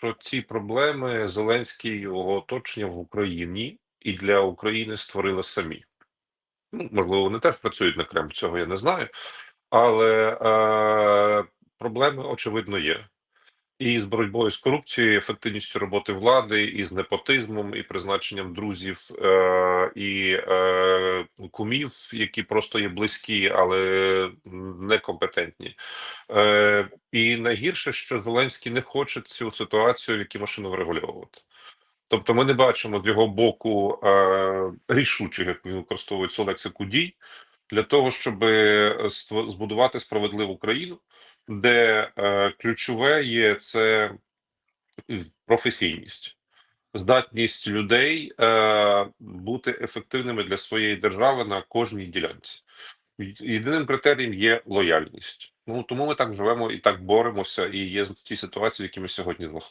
що ці проблеми Зеленський його оточення в Україні і для України створили самі. Ну, можливо, вони теж працюють на Кремль, цього я не знаю, але е, проблеми очевидно є. І з боротьбою з корупцією, ефективністю роботи влади, і з непотизмом, і призначенням друзів е, і е, кумів, які просто є близькі, але некомпетентні. Е, і найгірше, що Зеленський не хоче цю ситуацію в машину врегульовувати. Тобто, ми не бачимо з його боку е, рішучих, як він використовує цю лексику дій, для того, щоб збудувати справедливу країну, де е, ключове є це професійність, здатність людей е, бути ефективними для своєї держави на кожній ділянці. Єдиним критерієм є лояльність. Ну тому ми так живемо і так боремося, і є в тій ситуації, в якій ми сьогодні знаходимося.